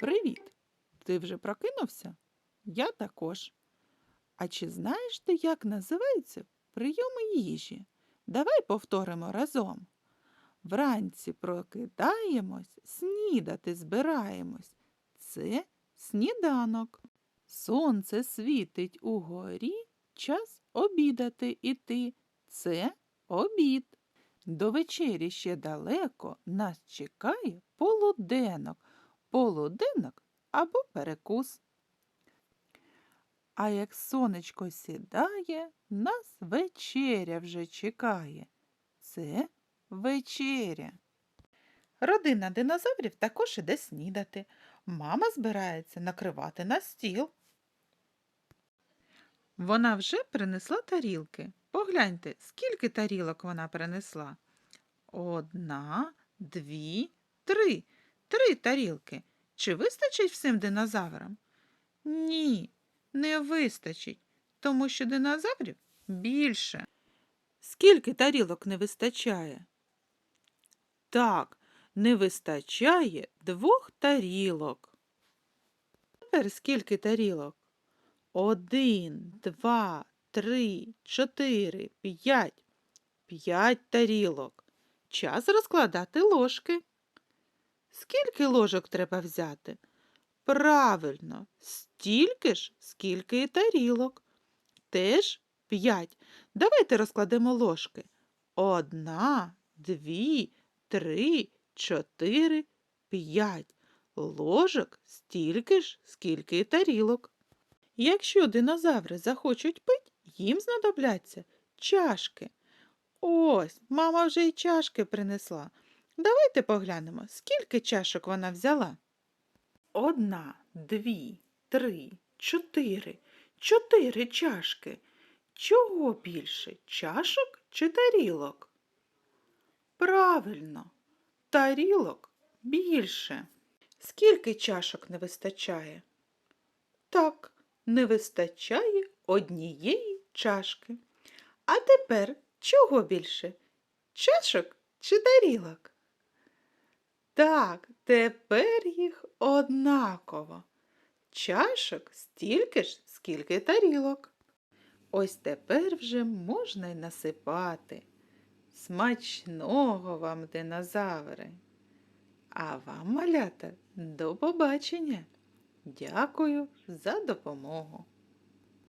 Привіт! Ти вже прокинувся? Я також. А чи знаєш ти, як називаються прийоми їжі? Давай повторимо разом. Вранці прокидаємось, снідати збираємось. Це сніданок. Сонце світить угорі, час обідати іти. Це обід. До вечері ще далеко нас чекає полуденок, полуденок або перекус. А як сонечко сідає, нас вечеря вже чекає. Це вечеря. Родина динозаврів також іде снідати. Мама збирається накривати на стіл. Вона вже принесла тарілки. Погляньте, скільки тарілок вона принесла. Одна, дві, три. Три тарілки. Чи вистачить всім динозаврам? Ні, не вистачить, тому що динозаврів більше. Скільки тарілок не вистачає? Так, не вистачає двох тарілок. Тепер скільки тарілок? Один, два, три, чотири, п'ять. П'ять тарілок. Час розкладати ложки. Скільки ложок треба взяти? Правильно, стільки ж, скільки і тарілок. Теж п'ять. Давайте розкладемо ложки. Одна, дві, три, чотири, п'ять. Ложок стільки ж, скільки і тарілок. Якщо динозаври захочуть пить, їм знадобляться чашки. Ось, мама вже й чашки принесла. Давайте поглянемо, скільки чашок вона взяла. Одна, дві, три, чотири. Чотири чашки. Чого більше, чашок чи тарілок? Правильно, тарілок більше. Скільки чашок не вистачає? Так, не вистачає однієї чашки. А тепер чого більше? Чашок чи тарілок? Так, тепер їх однаково. Чашок стільки ж, скільки тарілок. Ось тепер вже можна й насипати. Смачного вам, динозаври. А вам, малята, до побачення. Дякую за допомогу.